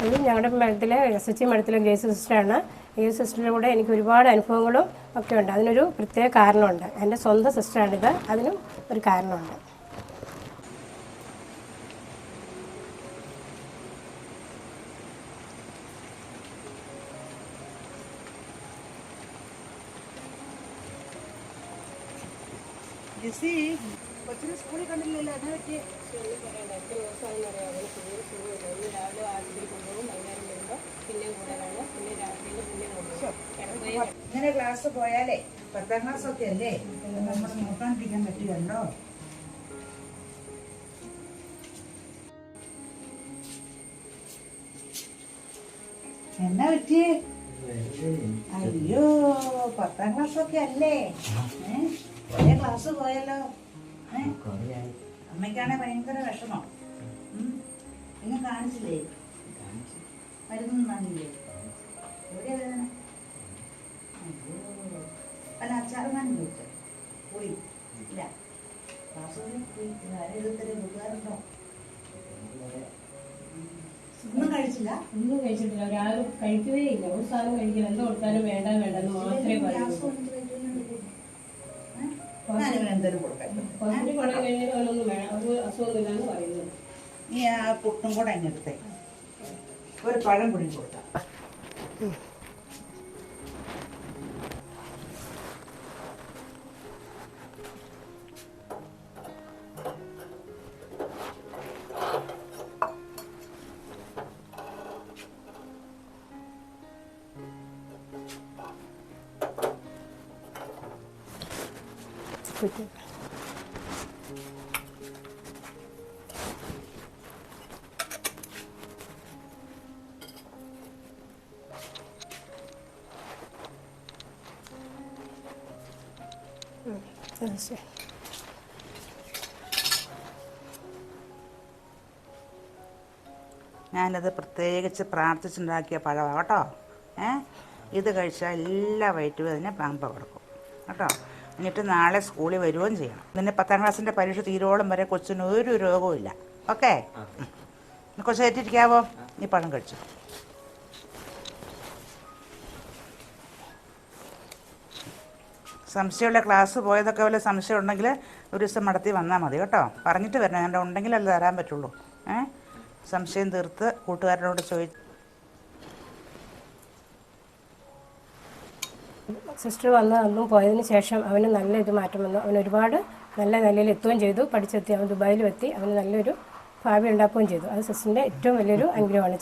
അത് ഞങ്ങളുടെ മഠത്തിലെ എസ് എച്ച് മഠത്തിലെ ഗേസ് സിസ്റ്ററാണ്. ഈ സിസ്റ്ററിന്റെ കൂടെ എനിക്ക് ഒരുപാട് അനുഭവങ്ങളും ഒക്കെ ഉണ്ട്. അതിനൊരു പ്രത്യേക കാരണമുണ്ട്. എന്റെ സ്വന്തം സിസ്റ്ററാണിത്. അതിനും ഒരു കാരണമുണ്ട്. ജെസ്സി കൊച്ചിനെ സ്കൂളിൽ കണ്ടില്ലല്ലോ? എന്നാ പറ്റി. ഇങ്ങനെ ക്ലാസ് പോയാലേ പത്താം ക്ലാസ് ഒക്കെ അല്ലേ? നമ്മൾ നോക്കാണ്ടിരിക്കാൻ പറ്റുമല്ലോ എന്നാ പറ്റി? അയ്യോ പത്താം ക്ലാസ് ഒക്കെ അല്ലേ? ഏ? ക്ലാസ് പോയല്ലോ? അമ്മയ്ക്കാണെ ഭയങ്കര വിഷമം. നിങ്ങൾ കാണിച്ചില്ലേ? മരുന്നൊന്നും വാങ്ങിയില്ലേ? ഒന്നും കഴിച്ചില്ല ഒന്നും കഴിച്ചിട്ടില്ല. ഒരാളും കഴിക്കുകയേ ഇല്ല. ഒരു സാധനം കഴിക്കില്ല എന്തോ കൊടുത്താലും വേണ്ട വേണ്ടെന്ന് മാത്രമേ പറയൂ ഹോസ്പിറ്റലിൽ കൊണ്ടു കഴിഞ്ഞാൽ അവനൊന്നും വേണം അത് പറയുന്നത് നീ ആ പുട്ടും കൂടെ അങ്ങെടുത്തേ ഒരു പഴം കൂടി കൊടുക്കാം അത് ശരി. ഞാനത് പ്രത്യേകിച്ച് പ്രാർത്ഥിച്ചുണ്ടാക്കിയ പഴമാണ് കേട്ടോ. ഏ? ഇത് കഴിച്ചാൽ എല്ലാ വയറ്റും അതിനെ പാമ്പ കൊടുക്കും കേട്ടോ. എന്നിട്ട് നാളെ സ്കൂളിൽ വരികയും ചെയ്യണം. നിന്നെ പത്താം ക്ലാസ്സിന്റെ പരീക്ഷ തീരോളം വരെ കൊച്ചിന് ഒരു രോഗവും ഇല്ല ഓക്കെ കൊച്ചു ഏറ്റിരിക്കാവോ നീ പണം കഴിച്ചു. സംശയമുള്ള ക്ലാസ് പോയതൊക്കെ വല്ല സംശയം ഉണ്ടെങ്കിൽ ഒരു ദിവസം മടത്തി വന്നാൽ മതി കേട്ടോ. പറഞ്ഞിട്ട് വരണം. ഞാൻ ഉണ്ടെങ്കിലല്ലേ തരാൻ പറ്റുള്ളൂ. ഏ? സംശയം തീർത്ത് കൂട്ടുകാരനോട് ചോദിച്ച് സിസ്റ്റർ വന്ന് അന്നും പോയതിന് ശേഷം അവന് നല്ല ഇത് മാറ്റം വന്നു അവൻ ഒരുപാട് നല്ല നിലയിൽ എത്തുകയും ചെയ്തു. പഠിച്ചെത്തി അവൻ ദുബായിലും എത്തി അവന് നല്ലൊരു ഭാവി ഉണ്ടാക്കുകയും ചെയ്തു. അത് സിസ്റ്ററിന്റെ ഏറ്റവും വലിയൊരു അനുഗ്രഹമാണ്.